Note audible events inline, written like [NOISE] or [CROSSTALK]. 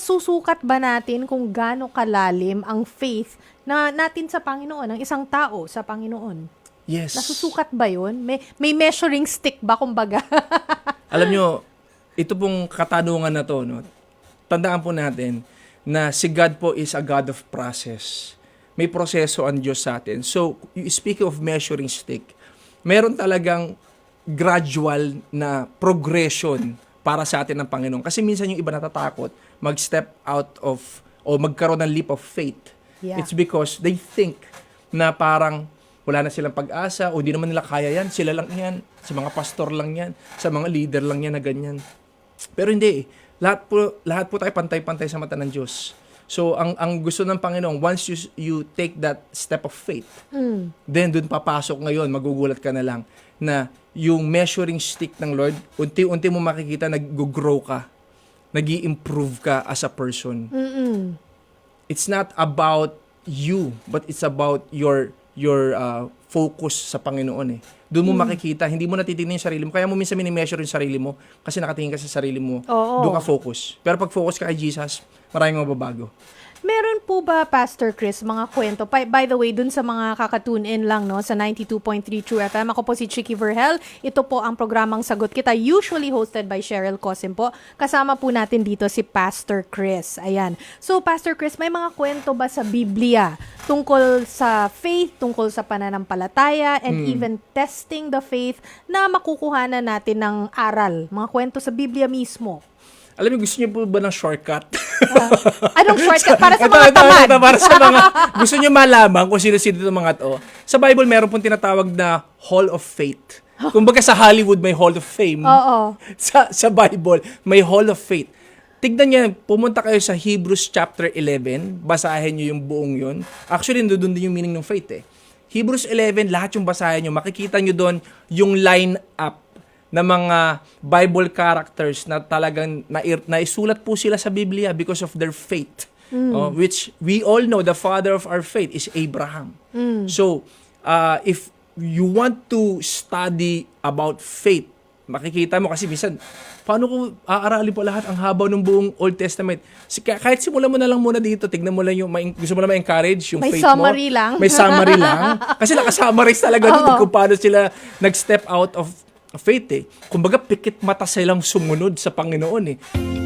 nasusukat ba natin kung gaano kalalim ang faith na natin sa Panginoon, ng isang tao sa Panginoon? Yes. Nasusukat ba yun? May, may measuring stick ba, kumbaga? [LAUGHS] Alam nyo, ito pong katanungan na to, no? tandaan po natin na si God po is a God of process. May proseso ang Diyos sa atin. So, speaking of measuring stick, meron talagang gradual na progression para sa atin ng Panginoon. Kasi minsan yung iba natatakot mag-step out of o magkaroon ng leap of faith. Yeah. It's because they think na parang wala na silang pag-asa o di naman nila kaya yan. Sila lang yan. Sa mga pastor lang yan. Sa mga leader lang yan na ganyan. Pero hindi eh. Lahat po, lahat po tayo pantay-pantay sa mata ng Diyos. So, ang, ang gusto ng Panginoon, once you, you take that step of faith, Mm. then dun papasok ngayon, magugulat ka na lang na yung measuring stick ng Lord, unti-unti mo makikita nag-grow ka. nag improve ka as a person. Mm-mm. It's not about you, but it's about your your uh, focus sa Panginoon eh. Doon mo makikita, hindi mo natitingnan yung sarili mo. Kaya mo minsan mini-measure yung sarili mo kasi nakatingin ka sa sarili mo. Oo. Doon ka focus. Pero pag focus ka kay Jesus, maraming mababago. Meron po ba, Pastor Chris, mga kwento? By, by the way, dun sa mga kakatune in lang no, sa 92.3 True FM, ako po si Chicky Verhel. Ito po ang programang Sagot Kita, usually hosted by Cheryl Cosim po. Kasama po natin dito si Pastor Chris. Ayan. So, Pastor Chris, may mga kwento ba sa Biblia tungkol sa faith, tungkol sa pananampalataya, and even testing the faith na makukuhanan natin ng aral? Mga kwento sa Biblia mismo. Alam mo, gusto niyo po ba ng shortcut? Anong [LAUGHS] shortcut? Para sa Ito, mga ito, tamad. ito, para sa mga gusto niyo malaman kung sino-sino itong mga to. Sa Bible, meron pong tinatawag na Hall of Faith. Kumbaga sa Hollywood, may Hall of Fame. Oo. [LAUGHS] Sa, sa Bible, may Hall of Faith. Tignan niyo, pumunta kayo sa Hebrews chapter 11, basahin niyo yung buong yun. Actually, doon din yung meaning ng faith eh. Hebrews 11, lahat yung basahin niyo, makikita niyo doon yung line up ng mga Bible characters na talagang nair- naisulat po sila sa Biblia because of their faith. Oh, which we all know the father of our faith is Abraham. So, uh, if you want to study about faith, makikita mo kasi minsan, paano ko aaralin po lahat ang haba ng buong Old Testament? Si, kahit simulan mo na lang muna dito, tignan mo lang yung, ma- gusto mo na ma-encourage yung May faith mo. summary lang. May summary lang. [LAUGHS] Kasi nakasummarize talaga Oo. kung paano sila nag-step out of faith eh. Kumbaga, pikit mata silang sumunod sa Panginoon eh.